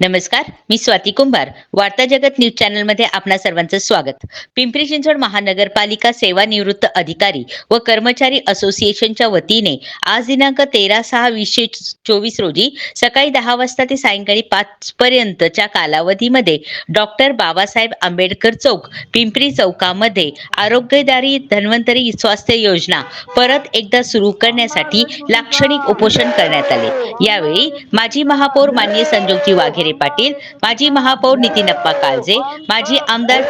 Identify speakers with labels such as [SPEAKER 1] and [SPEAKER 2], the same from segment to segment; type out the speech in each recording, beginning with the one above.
[SPEAKER 1] नमस्कार मी स्वाती कुंभार. वार्ता जगत न्यूज चॅनलमध्ये आपणा सर्वांचं स्वागत. पिंपरी चिंचवड महानगरपालिका सेवानिवृत्त अधिकारी व कर्मचारी असोसिएशनच्या वतीने आज दिनांक तेरा सहा वीसशे चोवीस रोजी सकाळी दहा वाजता ते सायंकाळी पाच पर्यंतच्या कालावधीमध्ये डॉक्टर बाबासाहेब आंबेडकर चौक पिंपरी चौकामध्ये आरोग्यदारी धन्वंतरी स्वास्थ्य योजना परत एकदा सुरू करण्यासाठी लाक्षणिक उपोषण करण्यात आले. यावेळी माजी महापौर मान्य संजोगजी वाघेरे पाटील माजी महापौर नितीनप्पा काळजे माजी आमदार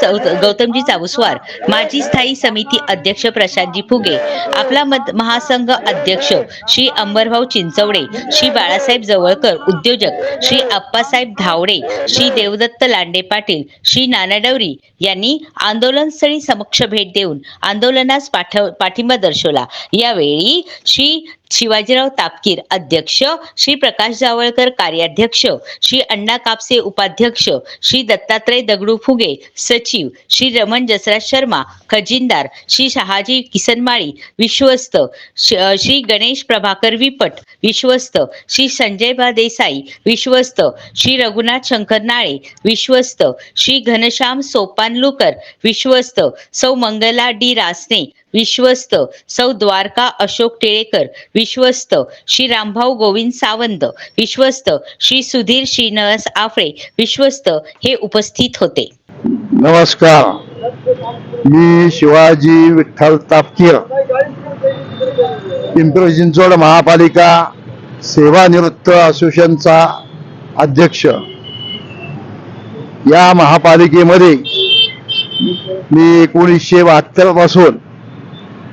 [SPEAKER 1] गौतमजी चावस्वार माजी स्थायी समिती अध्यक्ष प्रशांतजी फुगे आपला महासंघ अध्यक्ष श्री अंबरभाऊ चिंचवडे श्री बाळासाहेब जवळकर उद्योजक श्री आप्पासाहेब धावडे श्री देवदत्त लांडे पाटील श्री नानाडवरी यांनी आंदोलनस्थळी समक्ष भेट देऊन आंदोलनास पाठव पाठिंबा दर्शवला. यावेळी श्री शिवाजीराव तापकीर अध्यक्ष श्री प्रकाश जावळकर कार्याध्यक्ष श्री अण्णा कापसे उपाध्यक्ष श्री दत्तात्रय दगडू फुगे सचिव श्री रमण जसराज शर्मा खजिनदार श्री शहाजी किसनमाळी विश्वस्त श- श्री गणेश प्रभाकर विपट विश्वस्त श्री संजय बा देसाई विश्वस्त श्री रघुनाथ शंकर नाळे विश्वस्त श्री घनश्याम सोपानलुकर विश्वस्त सौ मंगला डी रासने विश्वस्त. सौ द्वारका अशोक टिळेकर विश्वस्त. श्री रामभाऊ गोविंद सावंत विश्वस्त. श्री सुधीर श्रीनिवास आफळे विश्वस्त. हे उपस्थित होते.
[SPEAKER 2] नमस्कार. मी शिवाजी विठ्ठल तापकीर. पिंपरी चिंचवड महापालिका सेवानिवृत्त असोसिएशनचा अध्यक्ष. या महापालिकेमध्ये मी एकोणीसशे बहात्तरपासून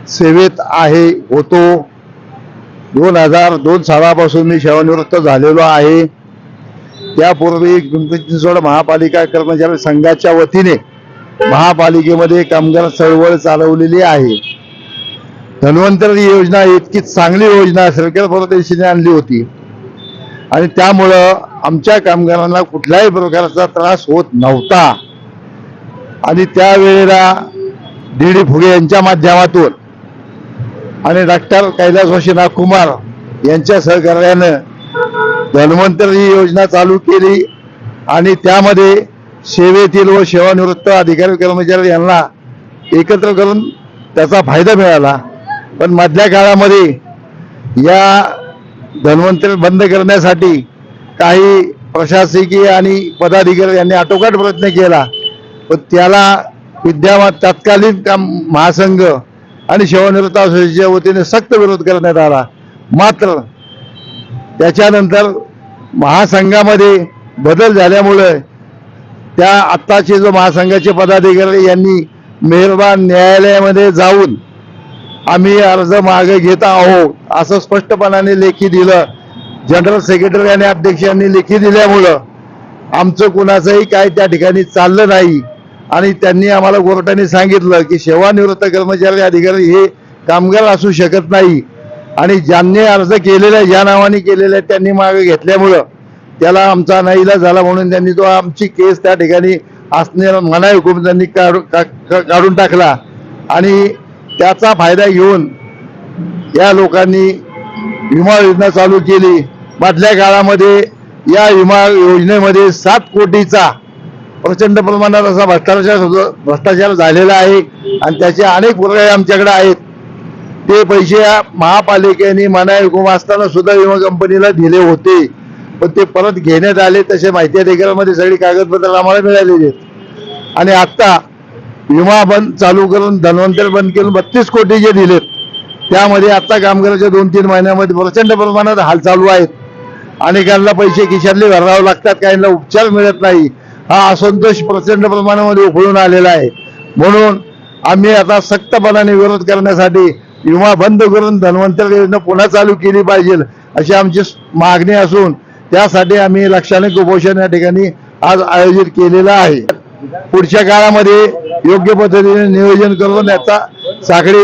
[SPEAKER 2] सेवेत आहे होतो. दोन हजार दोन सालापासून मी सेवानिवृत्त झालेलो आहे. त्यापूर्वी पिंपरी चिंचवड महापालिका कर्मचारी संघाच्या वतीने महापालिकेमध्ये कामगार चळवळ चालवलेली आहे. धन्वंतरी योजना इतकी चांगली योजना सरकार परदेशीने आणली होती. आणि त्यामुळं आमच्या कामगारांना कुठल्याही प्रकारचा त्रास होत नव्हता. आणि त्यावेळेला डी डी फुगे यांच्या माध्यमातून आणि डॉक्टर कैलासवासी नागकुमार यांच्या सहकार्यानं धन्वंतरी ही योजना चालू केली आणि त्यामध्ये सेवेतील व सेवानिवृत्त अधिकारी कर्मचारी यांना एकत्र करून त्याचा फायदा मिळाला. पण मधल्या काळामध्ये या धन्वंतरी बंद करण्यासाठी काही प्रशासकीय आणि पदाधिकारी यांनी आटोकाट प्रयत्न केला. पण त्याला विद्यमान तत्कालीन महासंघ आणि सेवानिवृत्त असोसिएशनच्या वतीने सक्त विरोध करण्यात आला. मात्र त्याच्यानंतर महासंघामध्ये बदल झाल्यामुळं त्या आत्ताचे जो महासंघाचे पदाधिकारी यांनी मेहरबान न्यायालयामध्ये जाऊन आम्ही अर्ज मागे घेत आहोत असं स्पष्टपणाने लेखी दिलं. जनरल सेक्रेटरी आणि अध्यक्षांनी लेखी दिल्यामुळं आमचं कुणाचंही काय त्या ठिकाणी चाललं नाही. आणि त्यांनी आम्हाला कोर्टाने सांगितलं की सेवानिवृत्त कर्मचारी अधिकारी हे कामगार असू शकत नाही. आणि ज्यांनी अर्ज केलेला आहे ज्या नावाने केलेला त्यांनी मागे घेतल्यामुळं त्याला आमचा नाईला झाला म्हणून त्यांनी तो आमची केस त्या ठिकाणी असणे मना हुकूम त्यांनी काढू- का- काढून टाकला. आणि त्याचा फायदा घेऊन या लोकांनी विमा योजना चालू केली. मधल्या काळामध्ये या विमा योजनेमध्ये सात कोटीचा प्रचंड प्रमाणात असा भ्रष्टाचार भ्रष्टाचार झालेला आहे आणि त्याचे अनेक पुरावे आमच्याकडे आहेत. ते पैसे या महापालिकेने मनाई हुकूम असताना सुद्धा विमा कंपनीला दिले होते. पण ते परत घेण्यात आले तसे माहिती अधिकारामध्ये सगळी कागदपत्र आम्हाला मिळालेली आहेत. आणि आत्ता विमा बंद चालू करून धन्वंतर बंद करून बत्तीस कोटी जे दिलेत त्यामध्ये आत्ता कामगाराच्या दोन तीन महिन्यामध्ये प्रचंड प्रमाणात हाल चालू आहेत. अनेकांना पैसे खिशातले भरावे लागतात काहींना उपचार मिळत नाही. हा असंतोष प्रचंड प्रमाणामध्ये उफळून आलेला आहे. म्हणून आम्ही आता सक्तपणाने विरोध करण्यासाठी विमा बंद करून धन्वंतर योजना पुन्हा चालू केली पाहिजे अशी आमची मागणी असून त्यासाठी आम्ही लाक्षणिक उपोषण या ठिकाणी आज आयोजित केलेलं आहे. पुढच्या काळामध्ये योग्य पद्धतीने नियोजन करून याचा साखळी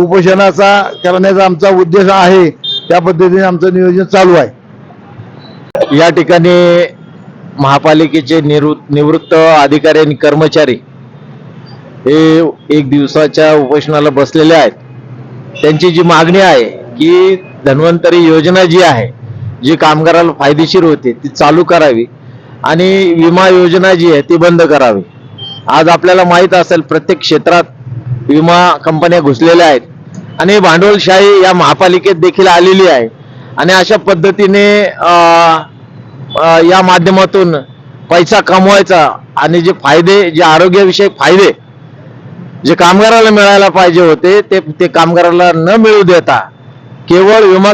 [SPEAKER 2] उपोषणाचा करण्याचा आमचा उद्देश आहे. त्या पद्धतीने आमचं नियोजन चालू आहे.
[SPEAKER 3] या ठिकाणी महापालिकेचे निवृ निवृत्त अधिकारी आणि कर्मचारी हे एक दिवसाच्या उपोषणाला बसलेले आहेत. त्यांची जी मागणी आहे की धन्वंतरी योजना जी आहे जी कामगाराला फायदेशीर होते ती चालू करावी आणि विमा योजना जी आहे ती बंद करावी. आज आपल्याला माहीत असेल प्रत्येक क्षेत्रात विमा कंपन्या घुसलेल्या आहेत आणि भांडवलशाही या महापालिकेत देखील आलेली आहे. आणि अशा पद्धतीने या माध्यमातून पैसा कमवायचा आणि जे फायदे जे आरोग्यविषयक फायदे जे कामगाराला मिळायला पाहिजे होते ते ते कामगाराला न मिळू देता केवळ विमा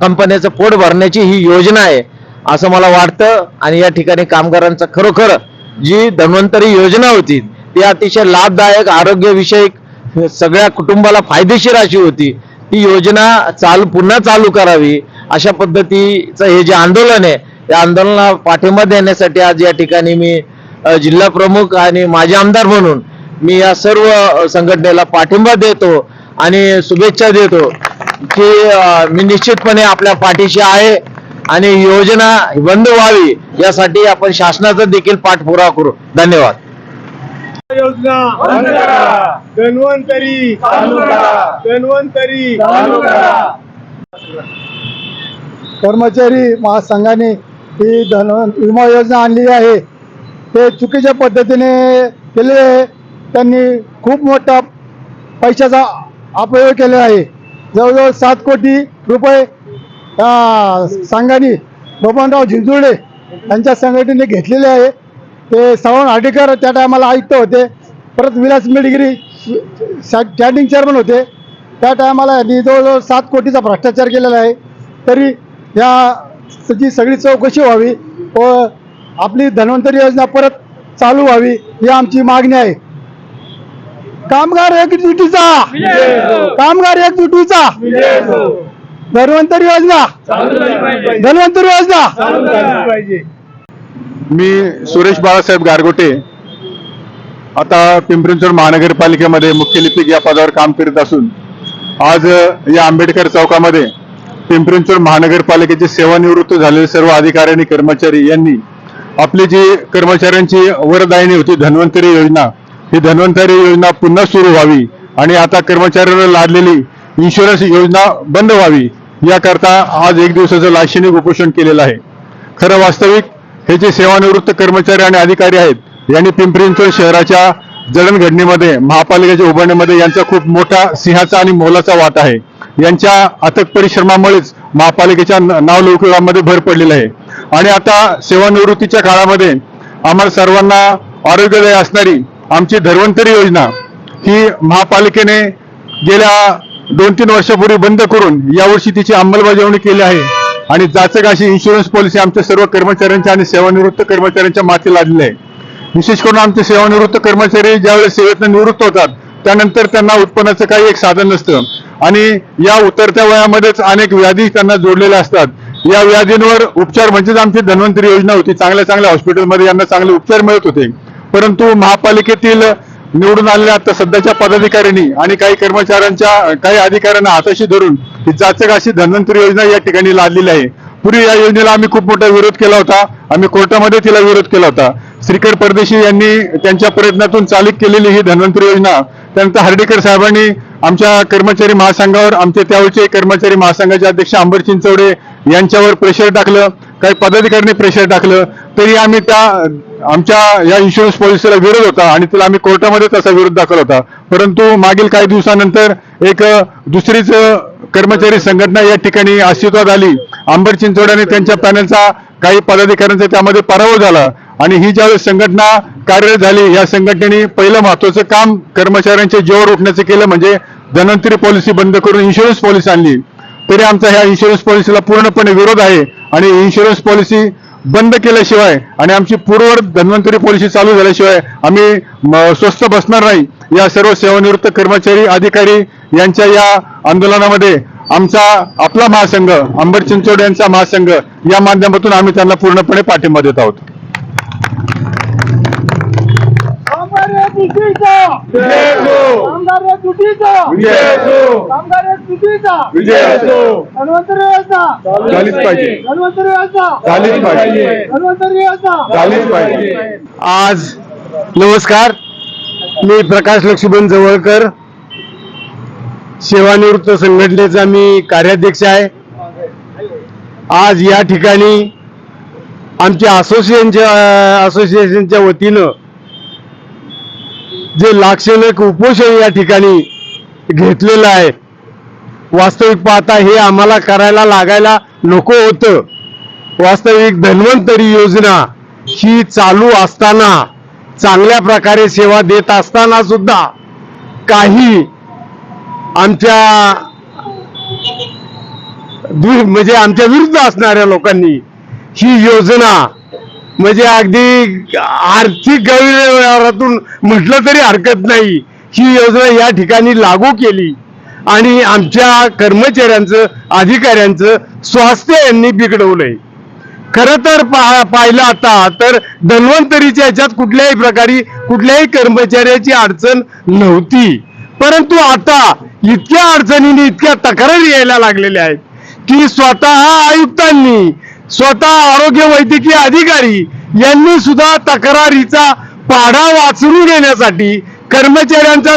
[SPEAKER 3] कंपन्याचं पोट भरण्याची ही योजना आहे असं मला वाटतं. आणि या ठिकाणी कामगारांचा खरोखर जी धन्वंतरी योजना होती ती अतिशय लाभदायक आरोग्यविषयक सगळ्या कुटुंबाला फायदेशीर अशी होती. ती योजना चालू पुन्हा चालू करावी अशा पद्धतीचं हे जे आंदोलन आहे या आंदोलनाला पाठिंबा देण्यासाठी आज या ठिकाणी मी जिल्हा प्रमुख आणि माजी आमदार म्हणून मी या सर्व संघटनेला पाठिंबा देतो आणि शुभेच्छा देतो की मी निश्चितपणे आपल्या पाठीशी आहे आणि योजना बंद व्हावी यासाठी आपण शासनाचा देखील पाठपुरावा करू. धन्यवाद.
[SPEAKER 4] योजना धन्वंतरी धन्वंतरी.
[SPEAKER 5] कर्मचारी महासंघाने ही धन विमा योजना आणलेली आहे. ते चुकीच्या पद्धतीने केले. आहे त्यांनी खूप मोठा पैशाचा अपयोग केलेला आहे. जवळजवळ सात कोटी रुपये सांगानी बबनराव झिंजुळे यांच्या संघटनेने घेतलेले आहे. ते श्रवण आडेकर त्या टायमाला आयुक्त होते. परत विलास मेडगिरी स्टँडिंग चेअरमन होते. त्या टायमाला यांनी जवळजवळ सात कोटीचा भ्रष्टाचार केलेला आहे. तरी या त्याची सगळी चौकशी व्हावी व आपली धन्वंतरी योजना परत चालू व्हावी ही आमची मागणी आहे. कामगार एकजुटीचा! कामगार एकजुटीचा! धन्वंतरी योजना! धन्वंतरी योजना!
[SPEAKER 6] मी सुरेश बाळासाहेब गारगोटे. आता पिंपरी महानगरपालिकेमध्ये मुख्य लिपिक या पदावर काम करीत असून आज या आंबेडकर चौकामध्ये पिंपरी महानगरपालिकेचे सेवानिवृत्त झालेले सर्व अधिकारी आणि कर्मचारी यांनी आपली जी कर्मचाऱ्यांची वरदायिनी होती धन्वंतरी योजना ही धन्वंतरी योजना पुन्हा सुरू व्हावी आणि आता कर्मचाऱ्यांना लादलेली इन्शुरन्स योजना बंद व्हावी याकरता आज एक दिवसाचं लाक्षणिक उपोषण केलेलं आहे. खरं वास्तविक हे जे सेवानिवृत्त कर्मचारी आणि अधिकारी आहेत यांनी पिंपरी चिंचवड शहराच्या जडणघडणीमध्ये महापालिकेच्या उभारण्यामध्ये यांचा खूप मोठा सिंहाचा आणि मोलाचा वाट आहे. यांच्या अथक परिश्रमामुळेच महापालिकेच्या न- नावलौकिकामध्ये भर पडलेला आहे. आणि आता सेवानिवृत्तीच्या काळामध्ये आम्हाला सर्वांना आरोग्यदायी असणारी आमची धर्वंतरी योजना ही महापालिकेने गेल्या दोन तीन वर्षापूर्वी बंद करून यावर्षी तिची अंमलबजावणी केली आहे. आणि जाचक अशी इन्शुरन्स पॉलिसी आमच्या सर्व कर्मचाऱ्यांच्या आणि सेवानिवृत्त कर्मचाऱ्यांच्या माती लागलेली आहे. विशेष करून आमचे सेवानिवृत्त कर्मचारी ज्यावेळेस सेवेतनं निवृत्त होतात त्यानंतर त्यांना उत्पन्नाचं काही एक साधन नसतं. आणि या उतरत्या वयामध्येच अनेक व्याधी त्यांना जोडलेल्या असतात. या व्याधींवर उपचार म्हणजेच आमची धन्वंतरी योजना होती. चांगल्या चांगल्या हॉस्पिटलमध्ये यांना चांगले उपचार मिळत होते. परंतु महापालिकेतील निवडून आलेल्या आता सध्याच्या पदाधिकाऱ्यांनी आणि काही कर्मचाऱ्यांच्या काही अधिकाऱ्यांना हाताशी धरून ही जाचक अशी धन्वंतरी योजना या ठिकाणी लादलेली आहे. पूर्वी या योजनेला आम्ही खूप मोठा विरोध केला होता. आम्ही कोर्टामध्ये तिला विरोध केला होता. श्रीकर परदेशी यांनी त्यांच्या प्रयत्नातून चालू केलेली ही धन्वंतरी योजना त्यानंतर हर्डीकर साहेबांनी आमच्या कर्मचारी महासंघावर आमचे त्यावेळचे कर्मचारी महासंघाचे अध्यक्ष अंबर चिंचवडे यांच्यावर प्रेशर टाकलं काही पदाधिकाऱ्यांनी प्रेशर टाकलं तरी आम्ही त्या आमच्या या इन्शुरन्स पॉलिसीला विरोध होता आणि तिला आम्ही कोर्टामध्ये तसा विरोध दाखल होता. परंतु मागील काही दिवसानंतर एक दुसरीच कर्मचारी संघटना या ठिकाणी अस्तित्वात आली. अंबर चिंचवड्याने त्यांच्या पॅनलचा काही पदाधिकाऱ्यांचा त्यामध्ये पराभव झाला. आणि ही ज्यावेळेस संघटना कार्यरत झाली या संघटनेने पहिलं महत्वाचं काम कर्मचाऱ्यांच्या जीवावर उठण्याचं केलं म्हणजे धन्वंतरी पॉलिसी बंद करून इन्शुरन्स पॉलिसी आणली. तरी आमचा ह्या इन्शुरन्स पॉलिसीला पूर्णपणे विरोध आहे आणि इन्शुरन्स पॉलिसी बंद केल्याशिवाय आणि आमची पूर्व धन्वंतरी पॉलिसी चालू झाल्याशिवाय आम्ही स्वस्त स्वस्थ बसणार नाही. या सर्व सेवानिवृत्त कर्मचारी अधिकारी यांच्या या आंदोलनामध्ये आमचा आपला महासंघ अंबर चिंचोड यांचा महासंघ या माध्यमातून आम्ही त्यांना पूर्णपणे पाठिंबा देत आहोत. विजय असो.
[SPEAKER 4] कामगार तुटीचा
[SPEAKER 6] विजय असो.
[SPEAKER 4] कामगार तुटीचा
[SPEAKER 6] विजय असो.
[SPEAKER 4] धन्वंतरी योजना
[SPEAKER 6] झालीच पाहिजे.
[SPEAKER 4] धन्वंतरी योजना
[SPEAKER 6] झालीच पाहिजे.
[SPEAKER 4] धन्वंतरी योजना
[SPEAKER 6] झालीच पाहिजे.
[SPEAKER 3] आज नमस्कार
[SPEAKER 5] मी प्रकाश लक्ष्मण जवळकर सेवानिवृत्त संघटनेचा मी कार्याध्यक्ष आहे आज या ठिकाणी आमच्या असोसिएशनच्या असोसिएशनच्या वतीनं जे लाक्षणिक उपोषण या ठिकाणी घेतलेलं आहे. वास्तविक पाहता हे आम्हाला करायला लागायला नको होतं. वास्तविक धन्वंतरी योजना ही चालू असताना चांगल्या प्रकारे सेवा देत असताना सुद्धा काही आमच्या म्हणजे आमच्या विरुद्ध असणाऱ्या लोकांनी ही योजना म्हणजे अगदी आर्थिक गैरव्यवहारातून म्हटलं तरी हरकत नाही. ही योजना या ठिकाणी लागू केली. आणि आमच्या कर्मचाऱ्यांचं अधिकाऱ्यांचं स्वास्थ्य यांनी बिघडवलंय. खरं तर पा- पाहिलं आता तर धन्वंतरीच्या ह्याच्यात कुठल्याही प्रकारे कुठल्याही कर्मचाऱ्याची अडचण नव्हती. परंतु आता इतक्या अडचणीने इतक्या तक्रारी यायला लागलेल्या आहेत की स्वतः आयुक्तांनी स्वतः आरोग्य वैद्यकीय अधिकारी यांनी सुद्धा तक्रारीचा पाढा वाचून घेण्यासाठी कर्मचाऱ्यांचा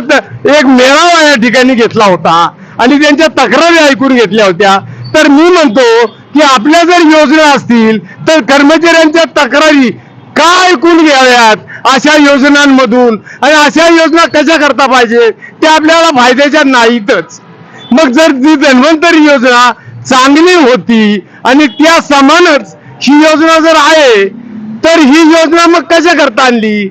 [SPEAKER 5] एक मेळावा या ठिकाणी घेतला होता आणि त्यांच्या तक्रारी ऐकून घेतल्या होत्या. तर मी म्हणतो की आपल्या जर योजना असतील तर कर्मचाऱ्यांच्या तक्रारी का ऐकून घ्याव्यात? अशा योजनांमधून. आणि अशा योजना कशा करता पाहिजे? त्या आपल्याला फायद्याच्या नाहीतच. मग जर ती धन्वंतरी योजना चांगली होती. आणि त्या समानच ही योजना जर आहे तर ही योजना मग कशा करता आणली?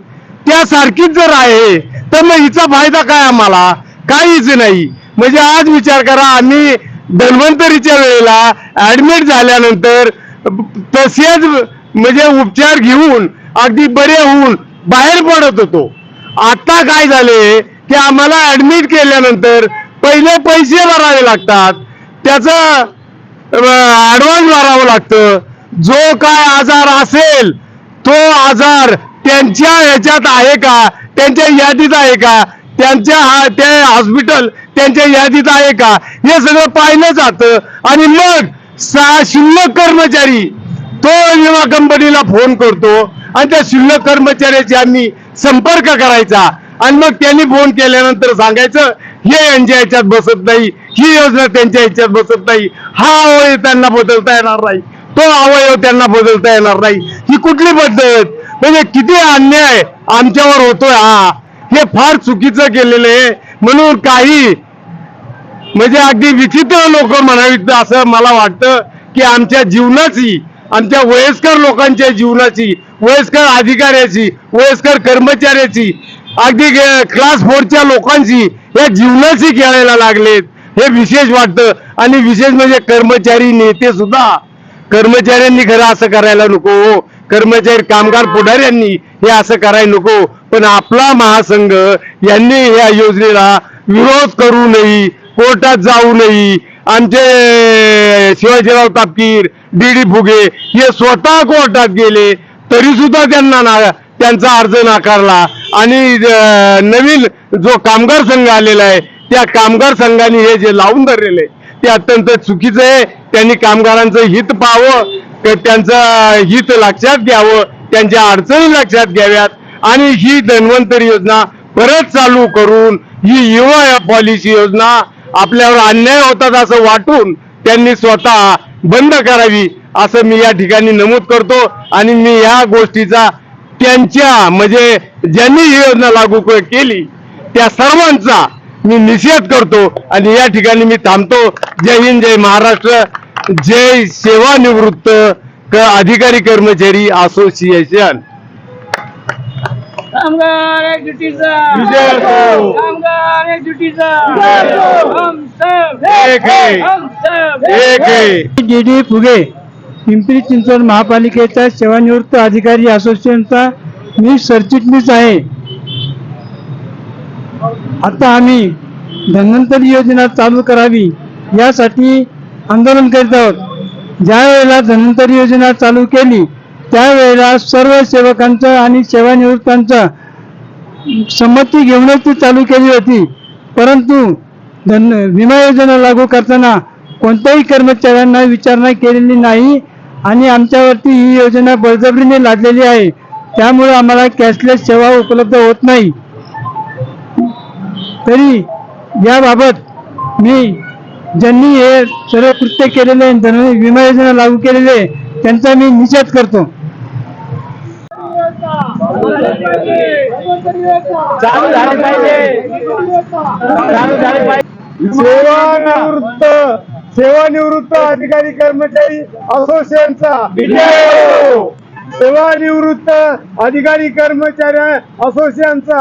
[SPEAKER 5] त्यासारखीच जर आहे तर मग हिचा फायदा काय आम्हाला? काहीच नाही. म्हणजे आज विचार करा आम्ही धन्वंतरीच्या वेळेला ऍडमिट झाल्यानंतर तसेच म्हणजे उपचार घेऊन अगदी बरे होऊन बाहेर पडत होतो. आता काय झाले की आम्हाला ऍडमिट केल्यानंतर पहिले पैसे भरावे लागतात. त्याचं ॲडव्हान्स भरावं लागतं. जो काय आजार असेल तो आजार त्यांच्या ह्याच्यात आहे का? त्यांच्या यादीत आहे का? त्यांच्या हा त्या हॉस्पिटल त्यांच्या यादीत आहे का? हे सगळं पाहिलं जातं. आणि मग सहा शिल्लक कर्मचारी तो विमा कंपनीला फोन करतो. आणि त्या शिल्लक कर्मचाऱ्याची आम्ही संपर्क करायचा. आणि मग त्यांनी फोन केल्यानंतर सांगायचं हे यांच्या ह्याच्यात बसत नाही. ही योजना त्यांच्या ह्याच्यात बसत नाही. हा अवयव त्यांना बदलता येणार नाही. तो अवयव त्यांना बदलता येणार नाही. ही कुठली पद्धत म्हणजे किती अन्याय आमच्यावर होतोय हा. हे फार चुकीचं केलेलं आहे. म्हणून काही म्हणजे अगदी विचित्र लोक म्हणावीत असं मला वाटतं की आमच्या जीवनाची आमच्या वयस्कर लोकांच्या जीवनाची वयस्कर अधिकाऱ्याची वयस्कर कर्मचाऱ्याची अगदी क्लास फोरच्या लोकांची या जीवनाची खेळायला लागलेत. हे विशेष वाटतं. आणि विशेष म्हणजे कर्मचारी नेते सुद्धा कर्मचाऱ्यांनी खरं असं करायला नको हो. कर्मचारी कामगार पुढाऱ्यांनी हे असं करायला नको. पण आपला महासंघ यांनी या योजनेला विरोध करू नये कोर्टात जाऊ नये. आमचे शिवाजीराव तापकीर डी डी फुगे हे स्वतः कोर्टात गेले तरी सुद्धा त्यांना ना त्यांचा अर्ज नाकारला. आणि नवीन जो कामगार संघ आलेला आहे त्या कामगार संघाने हे जे लावून धरलेले ते अत्यंत चुकीचं आहे. त्यांनी कामगारांचं हित पाहावं त्यांचं हित लक्षात घ्यावं त्यांच्या अडचणी लक्षात घ्याव्यात. आणि ही धन्वंतरी योजना परत चालू करून ही युवा पॉलिसी योजना आपल्यावर अन्याय होतात असं वाटून त्यांनी स्वतः बंद करावी असं मी या ठिकाणी नमूद करतो. आणि मी या गोष्टीचा त्यांच्या म्हणजे ज्यांनी ही योजना लागू केली त्या सर्वांचा मी निषेध करतो आणि या ठिकाणी मी थांबतो. जय हिंद जय महाराष्ट्र. जय सेवानिवृत्त क- अधिकारी कर्मचारी असोसिएशन.
[SPEAKER 4] कामगार. कामगार
[SPEAKER 5] है. है.
[SPEAKER 7] डी डी फुगे पिंपरी चिंचवड महापालिकेचा सेवानिवृत्त अधिकारी असोसिएशनचा मी सरचिटणीस आहे. आता आम्ही धन्वंतरी योजना चालू करावी यासाठी आंदोलन करीत आहोत. ज्या वेळेला धन्वंतरी योजना चालू केली त्यावेळेला सर्व सेवकांचं आणि सेवानिवृत्तांचं संमती घेऊनच ती चालू केली होती. परंतु धन विमा योजना लागू करताना कोणत्याही कर्मचाऱ्यांना विचारणा केलेली नाही आणि आमच्यावरती ही योजना बळजबरीने लादलेली आहे. त्यामुळे आम्हाला कॅशलेस सेवा उपलब्ध होत नाही.
[SPEAKER 5] तरी याबाबत मी ज्यांनी हे सर्व कृत्य केलेले विमा योजना लागू केलेले आहे, त्यांचा मी निषेध करतो. सेवानिवृत्त सेवानिवृत्त अधिकारी कर्मचारी असोसिएशनचा. सेवानिवृत्त अधिकारी कर्मचारी असोसिएशनचा.